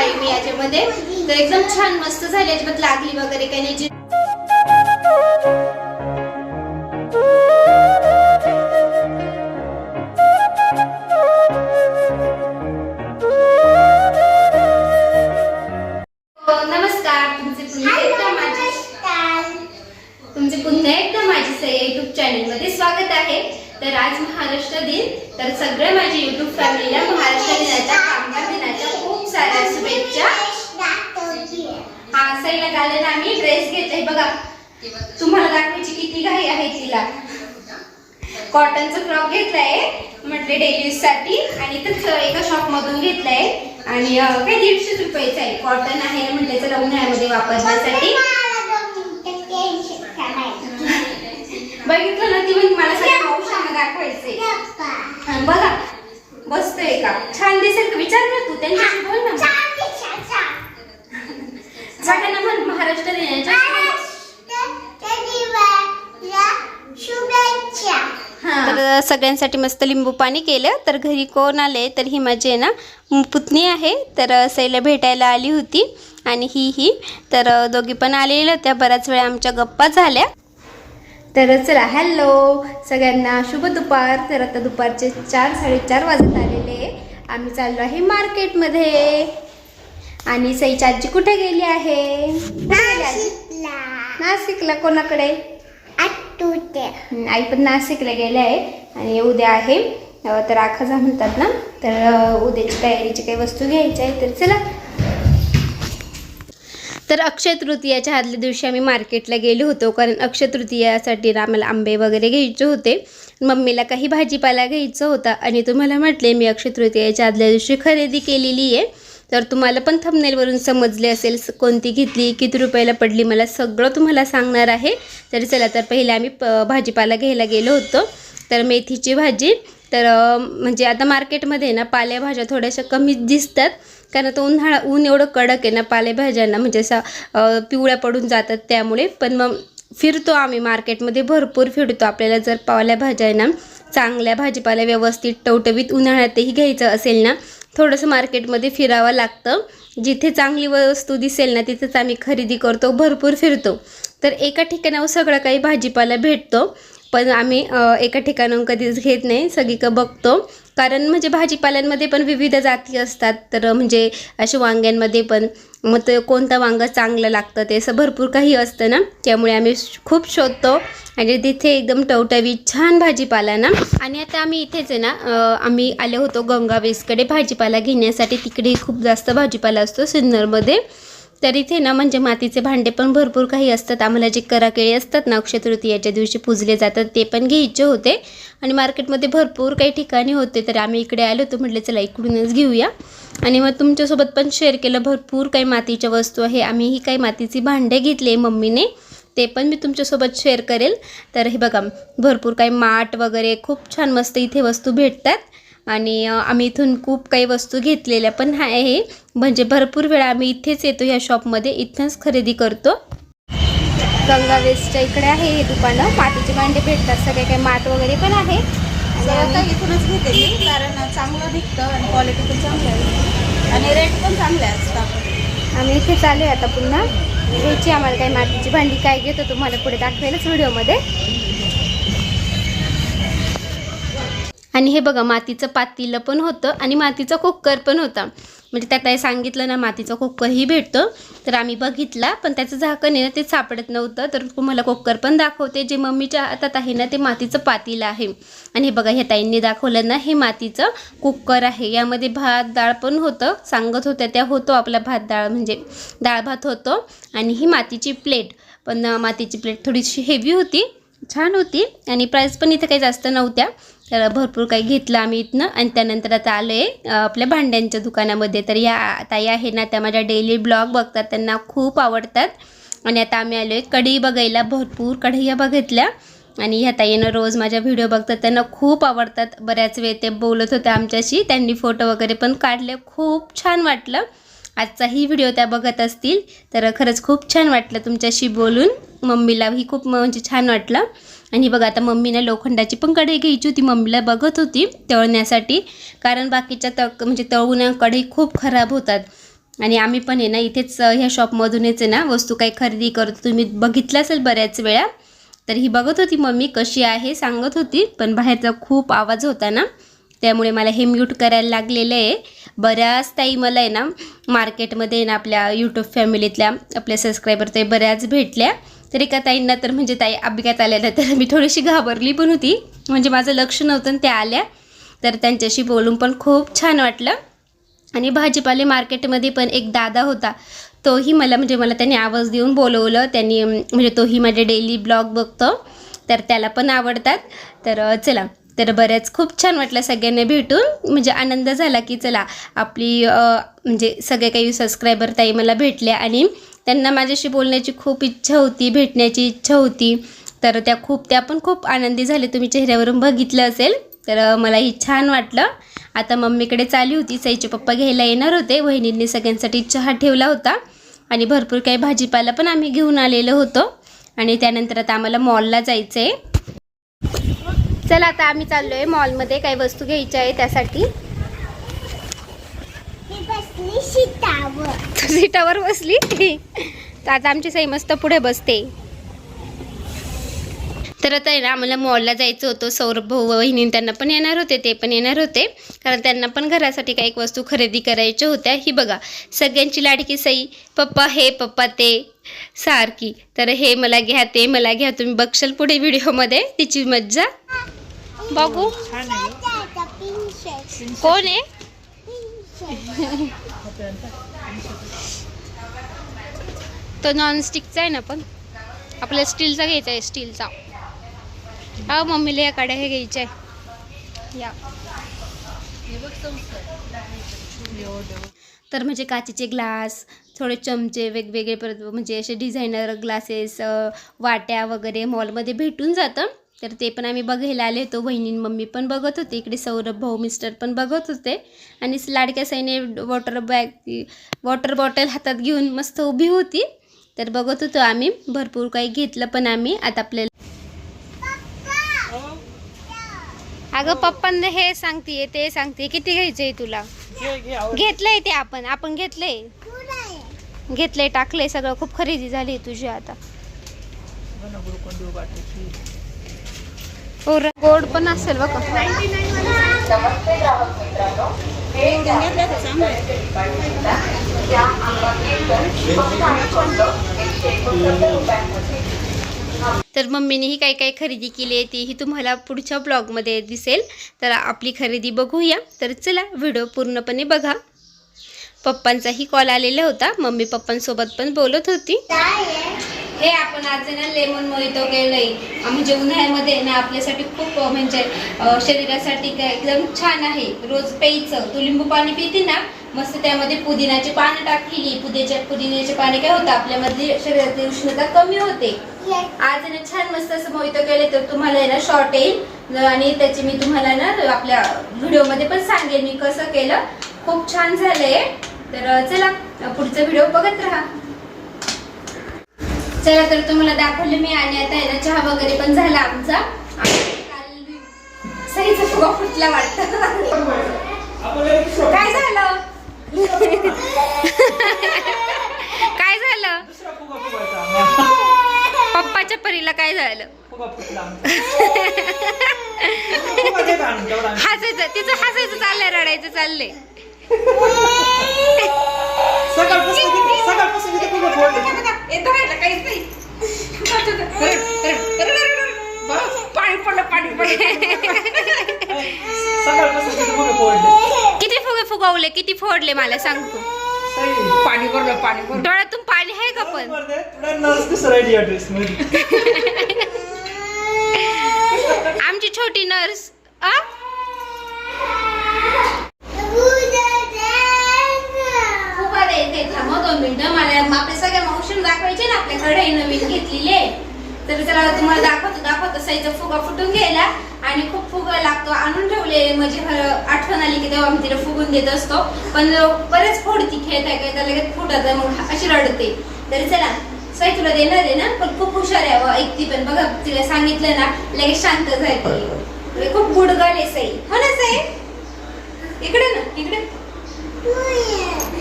आहे मी याच्यामध्ये. तर एकदम छान मस्त झाली. अजिबात लागली वगैरे काही नाही. सईला काल ना आम्ही ड्रेस घेतलाय बघा तुम्हाला दाखवायची किती घाई आहे तिला. कॉटनचा फ्रॉक घेतलाय म्हटले डेली साठी. आणि इथंच एका शॉप मधून घेतलाय. आणि काय दीडशे रुपयाचा आहे. कॉटन आहे म्हटलं चला उन्हाळ्यामध्ये वापरण्यासाठी. बघितलं ना ती म्हणजे मला सगळ्या दाखवायचंय हा, बघा बसतोय का? छान दिसेल का? विचार ना तू त्यांच्याशी बोल ना महाराष्ट्र दिनाच्या तर सगळ्यांसाठी मस्त लिंबू पाणी केलं. तर घरी कोण आले तर ही माझी आहे ना पुतणी आहे. तर सईला भेटायला आली होती. आणि ही ही. तर दोघी पण आलेल्या होत्या. बऱ्याच वेळा आमच्या गप्पा झाल्या. तर चला हॅलो. सगळ्यांना शुभ दुपार. तर आता दुपारचे चार साडेचार वाजत आलेले. आम्ही चाललो आहे मार्केटमध्ये. आणि सईची आजी कुठे गेली आहे? नाशिकला कोणाकडे? आई पण नाशिकला गेले आहे. आणि उद्या आहे. तर आखाजा म्हणतात ना? तर उद्याची तयारीची काही वस्तू घ्यायची आहे तर चला. तर अक्षय तृतीयाच्या आदल्या दिवशी आम्ही मार्केटला गेलो होतो. कारण अक्षय तृतीयासाठी आम्हाला आंबे वगैरे घ्यायचे होते. मम्मीला काही भाजीपाला घ्यायचं होता. आणि तुम्हाला म्हटले मी अक्षय तृतीयाच्या आदल्या दिवशी खरेदी केलेली आहे. तर तुम्हाला पण थंबनेलवरून समजले असेल कोणती घेतली किती रुपयाला पडली मला सगळं तुम्हाला सांगणार आहे. तर चला तर पहिले आम्ही प भाजीपाला घ्यायला गेलो होतो. तर मेथीची भाजी तर म्हणजे आता मार्केटमध्ये ना पालेभाज्या थोड्याशा कमीच दिसतात. कारण आता उन्हाळा ऊन एवढं कडक आहे ना पालेभाज्यांना म्हणजे असा पिवळ्या पडून जातात त्यामुळे. पण मग फिरतो आम्ही मार्केटमध्ये भरपूर फिरतो. आपल्याला जर पालेभाज्या ना चांगल्या भाजीपाल्या व्यवस्थित टवटवीत उन्हाळ्यातही घ्यायचं असेल ना थोडंसं मार्केटमध्ये फिरावं लागतं. जिथे चांगली वस्तू दिसेल ना तिथेच आम्ही खरेदी करतो भरपूर फिरतो. तर एका ठिकाणावर सगळं काही भाजीपाला भेटतो. पण आम्ही एका ठिकाणाहून कधीच घेत नाही. सगळीकडं बघतो. कारण म्हणजे भाजीपाल्यांमध्ये पण विविध जाती असतात. तर म्हणजे अशा वांग्यांमध्ये पण मग ते कोणतं वांगं चांगलं लागतं ते असं भरपूर काही असतं ना. त्यामुळे आम्ही खूप शोधतो. आणि तिथे एकदम टवटवी छान भाजीपाला ना. आणि आता आम्ही इथेच आहे ना आम्ही आलो होतो गंगावेसकडे भाजीपाला घेण्यासाठी. तिकडे खूप जास्त भाजीपाला असतो सिन्नरमध्ये. तर इथे ना म्हणजे मातीचे भांडे पण भरपूर काही असतात. आम्हाला जे कराकेळी असतात ना अक्षय तृतीयाच्या दिवशी पूजले जातात ते पण घ्यायचे होते. आणि मार्केटमध्ये भरपूर काही ठिकाणी होते. तर आम्ही इकडे आलो होतो म्हटलं चला इकडूनच घेऊया. आणि मग तुमच्यासोबत पण शेअर केलं भरपूर काही मातीच्या वस्तू आहे. आम्हीही काही मातीची भांडे घेतले मम्मीने ते पण मी तुमच्यासोबत शेअर करेल. तर हे बघा भरपूर काही माठ वगैरे खूप छान मस्त इथे वस्तू भेटतात. आणि आम्ही इथून खूप काही वस्तू घेतलेल्या पण आहे. म्हणजे भरपूर वेळा आम्ही इथेच येतो ह्या शॉपमध्ये इथंच खरेदी करतो. गंगा वेस्टच्या इकडे आहे हे दुकानं. मातीचे भांडे भेटतात सगळे काही माठ वगैरे पण आहे. आता इथूनच घेते मी कारण चांगलं निघतं आणि क्वालिटी पण चांगली आहे. आणि रेट पण चांगले असतात. आम्ही इथे चालू आहे आता पुन्हा. घ्यायची आम्हाला काही मातीची भांडी काय घेतो तुम्हाला पुढे दाखवेलच व्हिडिओमध्ये. आणि हे बघा मातीचं पातीलं पण होतं आणि मातीचा कुकर पण होता. म्हणजे त्यात काही सांगितलं ना मातीचा कुकरही भेटतो. तर आम्ही बघितला पण त्याचं झाकण आहे ना ते सापडत नव्हतं. तर तुम्हाला कुकर पण दाखवते. जे मम्मीच्या हातात आहे ना ते मातीचं पातील आहे. आणि हे बघा ह्या ताईंनी दाखवलं ना हे मातीचं कुकर आहे. यामध्ये भात डाळ पण होतं. सांगत होत्या त्या होतो आपला भात डाळ म्हणजे डाळ भात होतो. आणि ही मातीची प्लेट. पण मातीची प्लेट थोडीशी हेवी होती छान होती. आणि प्राईस पण इथे काही जास्त नव्हत्या. तर भरपूर काही घेतलं आम्ही इथनं. आणि त्यानंतर आता आलो आहे आपल्या भांड्यांच्या दुकानामध्ये. तर या ताई आहे ना त्या माझ्या डेली ब्लॉग बघतात त्यांना खूप आवडतात. आणि आता आम्ही आलो आहे कढई बघायला भरपूर कढईया बघितल्या. आणि ह्या ताईनं रोज माझ्या व्हिडिओ बघतात त्यांना खूप आवडतात. बऱ्याच वेळ ते बोलत होत्या आमच्याशी त्यांनी फोटो वगैरे पण काढले. खूप छान वाटलं. आजचाही व्हिडिओ त्या बघत असतील. तर खरंच खूप छान वाटलं तुमच्याशी बोलून. मम्मीलाही खूप म्हणजे छान वाटलं. आणि बघा आता मम्मीनं लोखंडाची पण कढई घ्यायची होती. मम्मीला बघत होती तळण्यासाठी. कारण बाकीच्या त म्हणजे तळून कढई खूप खराब होतात. आणि आम्ही पण आहे ना इथेच ह्या शॉपमधूनच आहे ना वस्तू काही खरेदी करतो. तुम्ही बघितलं असेल बऱ्याच वेळा. तर ही बघत होती मम्मी कशी आहे सांगत होती. पण बाहेरचा खूप आवाज होता ना. त्यामुळे मला हे म्यूट करायला लागलेलं आहे. बऱ्याच ताई मला आहे ना मार्केटमध्ये ना आपल्या यूट्यूब फॅमिलीतल्या आपल्या सबस्क्रायबर ते बऱ्याच भेटल्या. तर एका ताईंना तर म्हणजे ताई अभिज्ञात आल्या तर मी थोडीशी घाबरली पण होती. म्हणजे माझं लक्ष नव्हतं आणि त्या आल्या. तर त्यांच्याशी बोलून पण खूप छान वाटलं. आणि भाजीपाले मार्केटमध्ये पण एक दादा होता तोही मला म्हणजे मला त्यांनी आवाज देऊन बोलवलं. त्यांनी म्हणजे तोही माझे डेली ब्लॉग बघतो. तर त्याला पण आवडतात. तर चला. तर बऱ्याच खूप छान वाटलं सगळ्यांना भेटून. म्हणजे आनंद झाला की चला आपली म्हणजे सगळे काही सबस्क्रायबर ताई मला भेटल्या आणि त्यांना माझ्याशी बोलण्याची खूप इच्छा होती भेटण्याची इच्छा होती. तर त्या खूप त्या पण खूप आनंदी झाले. तुम्ही चेहऱ्यावरून बघितलं असेल तर मलाही छान वाटलं. आता मम्मीकडे चालली होती. साईचे पप्पा घ्यायला येणार होते. वहिनींनी सगळ्यांसाठी चहा ठेवला होता. आणि भरपूर काही भाजीपाला पण आम्ही घेऊन आलेलो होतो. आणि त्यानंतर आता आम्हाला मॉलला जायचं आहे चला आता आम्ही चाललो आहे मॉलमध्ये. काही वस्तू घ्यायच्या आहे त्यासाठी. सीटावर बसली? तर आता आमची साई मस्त पुढे बसते. तर आता आहे ना आम्हाला मॉलला जायचं होतं. सौरभ भाऊ वहिनी त्यांना पण येणार होते ते पण येणार होते. कारण त्यांना पण घरासाठी काही वस्तू खरेदी करायच्या होत्या. ही बघा सगळ्यांची लाडकी सई पप्पा हे पप्पा ते सारखी. तर हे मला घ्या ते मला घ्या. तुम्ही बघशाल पुढे व्हिडिओमध्ये तिची मज्जा. बघू. कोण आहे? तो नॉनस्टिकचा आहे ना पण. आपल्याला स्टीलचा घ्यायचा आहे स्टीलचा हा मम्मीला या काड्या हे घ्यायच्या आहे. या. तर म्हणजे काचेचे ग्लास थोडे चमचे वेगवेगळे परत म्हणजे असे डिझायनर ग्लासेस वाट्या वगैरे मॉलमध्ये भेटून जातं. तर ते पण आम्ही बघायला आले होतो बहिणी मम्मी पण बघत होते. इकडे सौरभ भाऊ मिस्टर पण बघत होते. आणि लाडक्या साईने वॉटर बॅग वॉटर बॉटल हातात घेऊन मस्त उभी होती. तर बघत होतो आम्ही. भरपूर काही घेतलं पण आम्ही. आता आपल्याला अगं पप्पांना हे सांगते ते सांगते किती घ्यायचंय तुला? घेतलंय ते आपण. आपण घेतलंय. घेतलंय टाकलंय. सगळं खूप खरेदी झाली तुझी आता. गोड पण असेल बघ. तर मम्मीनेही काय काय खरेदी केली आहे तीही तुम्हाला पुढच्या ब्लॉगमध्ये दिसेल. तर आपली खरेदी बघूया. तर चला व्हिडिओ पूर्णपणे बघा. पप्पांचाही कॉल आलेला होता. मम्मी पप्पांसोबत पण बोलत होती. हे आपण आज आहे ना लेमन मोहितो केलंय. म्हणजे उन्हाळ्यामध्ये ना आपल्यासाठी खूप म्हणजे शरीरासाठी काय एकदम छान आहे. रोज प्यायचं तू लिंबू पाणी पिते ना मस्त त्यामध्ये पुदिनाची पानं टाकलेली. पुदिन्याच्या पुदिन्याचे पाणी काय होतं आपल्यामध्ये शरीराची उष्णता कमी होते. आज आहे ना छान मस्त असं मोहितो केले तर तुम्हाला आहे ना शॉर्ट येईल. आणि त्याची मी तुम्हाला ना आपल्या व्हिडिओमध्ये पण सांगेन मी कसं केलं. खूप छान झालंय. तर चला पुढचा व्हिडिओ बघत राहा. चला तर तुम्हाला दाखवले मी आणि आता आहे ना चहा वगैरे पण झाला आमचा. सहीचा फुगा फुटला वाटत. काय झालं? काय झालं? पप्पाच्या परीला काय झालं? हसायचं तिचं हसायचं चाललंय रडायचं चाललंय. पाणी पडलं पाणी किती फुगे फुगवले किती फोडले मला सांग तू. पाणी भरलं पाणी भरलं. डोळ्यातून पाणी आहे का पण आमची छोटी नर्स आ दोन मिनिटं मला. आपल्या सगळ्या मावशीने दाखवायचे ना आपल्याकडे. नवीन घेतलेले तर त्याला तुम्हाला दाखवतो दाखवतो. साईचा फुगा फुटून गेला आणि खूप फुगा लागतो. आणून ठेवले म्हणजे आठवण आली की तेव्हा मी तिला फुगून देत असतो. पण बरेच फोडती खेळत आहे काय लगेच फुटत मग अशी रडते. तर चला साई तुला देणार आहे ना? पण खूप हुशार आहे ऐकती पण. बघा तिला सांगितलं ना लगेच शांत झाली. खूप गुडगल आहे साई. हो ना साई? इकडे ना इकडे.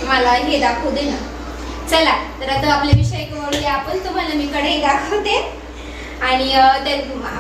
मला हे दाखवू दे ना. चला तर आता आपले विषय कळूया आपण. तुम्हाला मी कढई दाखवते. आणि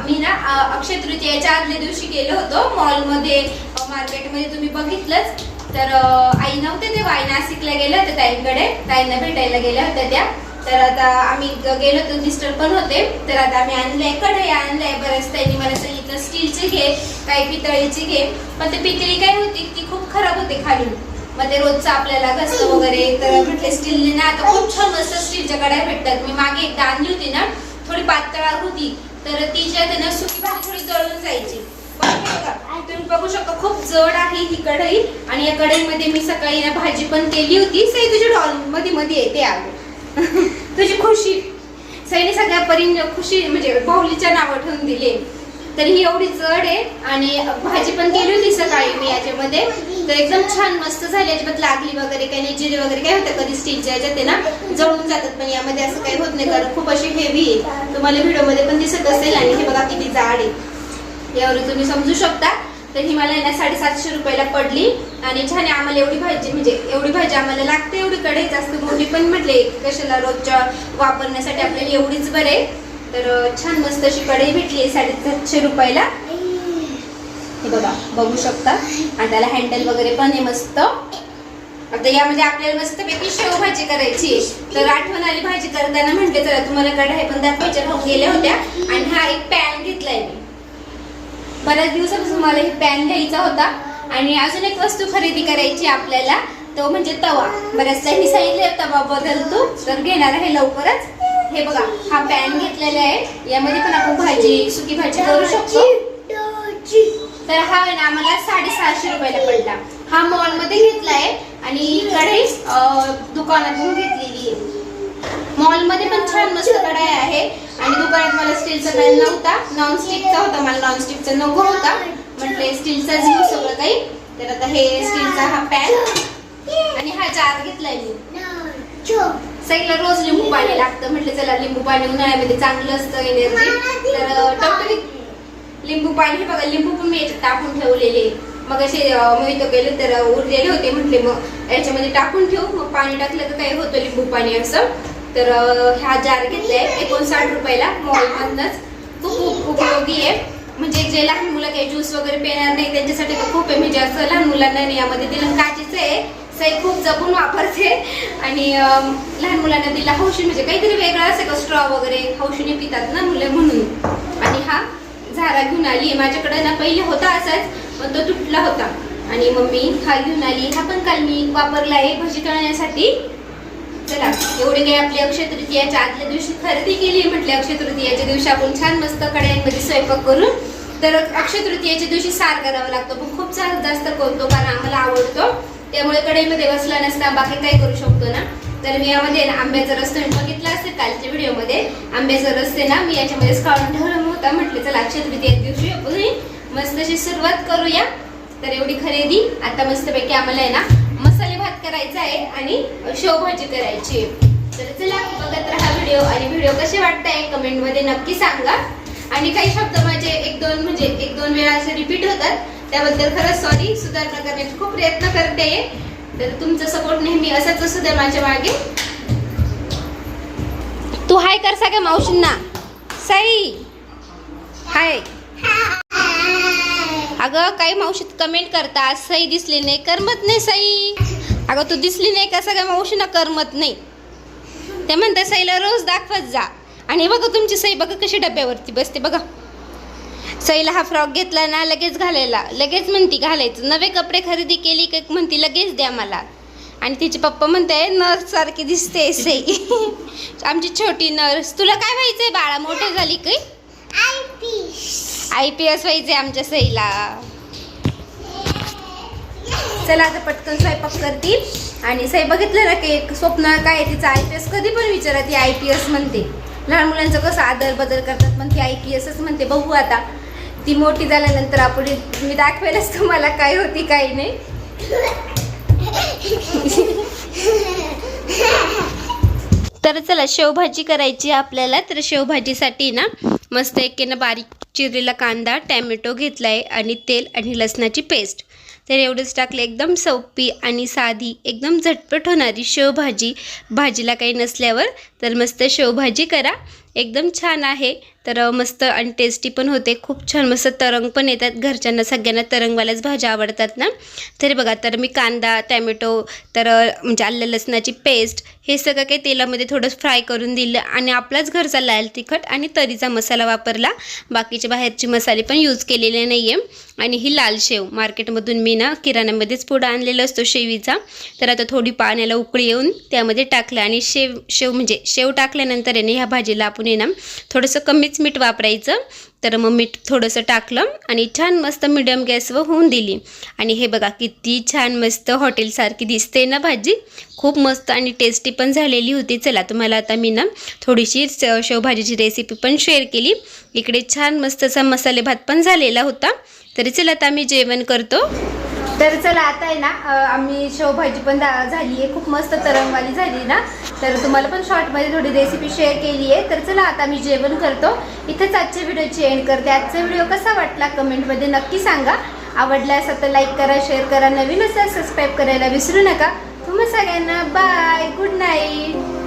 मी ना अक्षय तृतीयाच्या आदल्या दिवशी गेलो होतो. मॉलमध्ये मार्केटमध्ये तुम्ही बघितलंच. तर आई नव्हते तेव्हा आई नाशिकला गेल्या होत्या ताईंकडे. ताईंना भेटायला गेल्या होत्या त्या. तर आता आम्ही गेलो होतो मिस्टर पण होते. तर आता आम्ही आणलंय कढई आणलंय बऱ्याच त्यांनी मला सांगितलं स्टीलची घे काही पितळीची घे. पण ते पितळी काय होती ती खूप खराब होते खालून. मग ते रोजचं आपल्याला घसतं वगैरे तर म्हटले स्टीलने ना आता खूप छान मस्त स्टीलच्या कड्या भेटतात. मी मागे एकदा आणली होती ना थोडी पातळ होती तर ती जी आहे ना सुकी भाजी थोडी जळून जायची. तुम्ही बघू शकता खूप जड आहे ही कढई. आणि या कढईमध्ये मी सकाळी ना भाजी पण केली होती. सई तुझी डॉलमध्ये मध्ये येते आलो तुझी खुशी. सईने सगळ्या परीने खुशी म्हणजे बाहुलीच्या नावं ठेवून दिले. तर ही एवढी जड आहे आणि भाजी पण केली होती सकाळी मी याच्यामध्ये तर एकदम छान मस्त झाली. याच्यात लागली वगैरे काही नाही जिरे वगैरे काय होतं कधी स्टीलच्या याच्यात आहे ना जळून जातात. पण यामध्ये असं काही होत नाही कारण खूप अशी हेवी आहे. तुम्हाला व्हिडिओमध्ये पण दिसत असेल आणि हे बघा किती जाड आहे. यावर तुम्ही समजू शकता. तर ही मला आहे ना साडेसातशे रुपयाला पडली आणि छान आहे. आम्हाला एवढी भाजी म्हणजे एवढी भाजी आम्हाला लागते एवढी कडे जास्त मोठी पण म्हटले कशाला रोजच्या वापरण्यासाठी आपल्याला एवढीच बरे तर छान मस्त अशी कढई भेटली आहे साडेसातशे रुपयाला. हे बघा बघू शकता. आणि त्याला हँडल वगैरे पण आहे मस्त. आता यामध्ये आपल्याला मस्तपैकी शेवभाजी करायची तर आठवण आली भाजी करताना म्हटले चला तुम्हाला कढाई पण दाखवायच्या. भाऊ गेल्या होत्या. आणि हा एक पॅन घेतलाय मी. बऱ्याच दिवसापासून मला हे पॅन घ्यायचा होता. आणि अजून एक वस्तू खरेदी करायची आपल्याला. तो म्हणजे तवा. बऱ्याच मी सांगितले तवा बदलतो तर घेणार आहे लवकरच. हे बघा हा पॅन घेतलेला आहे. यामध्ये पण आपण भाजी सुकी भाजी करू शकतो. तर हा आहे ना आम्हाला साडेसहाशे रुपयाला पडला. हा मॉलमध्ये घेतलाय आणि कढई दुकानातून घेतलेली आहे. मॉलमध्ये पण छान मस्त कढाई आहे. आणि दुकानात मला स्टीलचा पॅन नव्हता. नॉन स्टिकचा होता मला नॉन स्टिकचा नको होता. म्हटले स्टीलचाच घेऊ सगळं काही. तर आता हे स्टीलचा हा पॅन आणि हा जार घेतलाय मी. सगळीला रोज लिंबू पाणी लागतं. म्हटलं चला लिंबू पाणी उन्हाळ्यामध्ये चांगलं असतं एनर्जी तर टवटवीत लिंबू पाणी बघा लिंबू पण मी याच्यात टाकून ठेवलेले. मग असे मोहित मी तो गेले तर उरलेले होते. म्हटले मग याच्यामध्ये टाकून ठेवू. मग पाणी टाकलं तर काय होतं लिंबू पाणी असं. तर ह्या हा जार घेतलाय. एकोणसाठ रुपयाला मॉलमधनंच. खूप खूप उपयोगी आहे. म्हणजे जे लहान मुलं काही ज्यूस वगैरे पिणार नाही त्यांच्यासाठी तर खूप आहे. म्हणजे असं लहान मुलांना यामध्ये दिलं. काचेचं आहे. सई खूप जपून वापरते. आणि लहान मुलांना दिला हौशी म्हणजे काहीतरी वेगळा असं का स्ट्रॉ वगैरे हौशीने पितात ना मुलं म्हणून. आणि हा झारा घेऊन आली माझ्याकडे ना पहिले होता असाच पण तो तुटला होता. आणि मम्मी हा घेऊन आली. हा पण काल मी वापरला आहे भजी तळण्यासाठी. चला एवढे काही आपली अक्षय तृतीयाच्या आदल्या दिवशी खरेदी केली म्हटले अक्षय तृतीयाच्या दिवशी आपण छान मस्त कड्यांमध्ये स्वयंपाक करून. तर अक्षय तृतीयाच्या दिवशी सार करावा लागतो. पण खूप जास्त करतो कारण आम्हाला आवडतो. त्यामुळे कढईमध्ये बसला नसता बाकी काही करू शकतो ना? तर मी यामध्ये ना आंब्याचा रस तुम्ही बघितला असेल कालच्या व्हिडिओमध्ये. आंब्याचा रस आहे ना मी याच्यामध्येच काढून ठेवला होता. म्हटलं चला अक्षय तृतीया दिवशी आपण मस्त अशी सुरुवात करूया. तर एवढी खरेदी. आता मस्तपैकी आम्हाला आहे ना मसाले भात करायचा आहे आणि शेवभाजी करायची आहे. तर चला बघत राहा व्हिडिओ आणि व्हिडिओ कसे वाटताय कमेंटमध्ये नक्की सांगा. आणि काही शब्द माझे एक दोन म्हणजे एक दोन वेळा असे रिपीट होतात. त्याबद्दल खरंच सॉरी सुधारणा करण्याचे खूप प्रयत्न करते. तर तुमचा सपोर्ट नेहमी असाच असू द्या माझ्या मागे. तू हाय कर सगळ्या मावशींना. साई. हाय. अगं काही मावशीत कमेंट करतात. सई दिसली नाही करमत नाही सई. अगं तू दिसली नाही का सगळ्या मावशींना? करमत नाही. ते म्हणतात सईला रोज दाखवत जा. आणि बघा तुमची सई बघा कशी डब्यावरती बसते बघा. सईला हा फ्रॉक घेतला ना लगेच घालायला. लगेच म्हणती घालायचं. नवे कपडे खरेदी केली की? म्हणती लगेच द्या मला. आणि तिचे पप्पा म्हणते नर्स सारखी दिसते सई. आमची छोटी नर्स. तुला काय व्हायचंय बाळा? मोठे झाली काही आय पी एस. व्हायचे आमच्या सईला. चला आता पटकन स्वयंपाक करतील. आणि सई बघितलं ना की एक स्वप्न काय आहे तिचं आय पी एस कधी पण विचारा ती आय पी एस म्हणते. लहान मुलांचं कसं आदर बदल करतात पण ती आय पी एसच म्हणते. बघू आता. ती मोठी झाल्यानंतर आपण मी दाखवेलच तुम्हाला काय होती काय नाही. तर चला शेवभाजी करायची आपल्याला. तर शेवभाजीसाठी ना मस्त एकेनं बारीक चिरलेला कांदा टॅमॅटो आहे आणि तेल आणि लसणाची पेस्ट. तर एवढंच टाकलं एकदम सोपी आणि साधी एकदम झटपट होणारी शेवभाजी. भाजीला काही नसल्यावर तर मस्त शेवभाजी करा. एकदम छान आहे. तर मस्त आणि टेस्टी पण होते. खूप छान मस्त तरंग पण येतात. घरच्यांना सगळ्यांना तरंगवाल्याच भाज्या आवडतात ना. तरी बघा तर मी कांदा टॅमॅटो तर म्हणजे आलं लसणाची पेस्ट हे सगळं काही तेलामध्ये थोडं फ्राय करून दिलं आणि आपलाच घरचा लाल तिखट आणि तरीचा मसाला वापरला. बाकीचे बाहेरचे मसाले पण यूज केलेले नाही आहे आणि ही लाल शेव. मार्केटमधून मी ना किराण्यामध्येच पुढं आणलेला असतो शेवीचा. तर आता थोडी पाण्याला उकळी येऊन त्यामध्ये टाकलं आणि शेव शेव म्हणजे शेव टाकल्यानंतर आहे ह्या भाजीला आपण आहे ना. थोडंसं कमीच मीठ वापरायचं. तर मग मीठ थोडंसं टाकलं आणि छान मस्त मिडियम गॅसवर होऊन दिली. आणि हे बघा किती छान मस्त हॉटेलसारखी दिसते ना भाजी. खूप मस्त आणि टेस्टी पण झालेली होती. चला तुम्हाला आता मी ना थोडीशी शेवभाजीची रेसिपी पण शेअर केली. इकडे छान मस्त असा मसाले भात पण झालेला होता. तरी चला आता मी जेवण करतो. तर चला आता आहे ना आम्ही शेवभाजी पण दा- झाली आहे. खूप मस्त तरंगवाली झाली ना. तर तुम्हाला पण शॉर्टमध्ये थोडी रेसिपी शेअर केली आहे. तर चला आता आम्ही जेवण करतो. इथेच आजच्या व्हिडिओची एंड करते. आजचा व्हिडिओ कसा वाटला कमेंटमध्ये नक्की सांगा. आवडला असेल तर लाईक करा शेअर करा. नवीन असेल सबस्क्राईब करायला विसरू नका. तुम्हा सगळ्यांना बाय गुड नाईट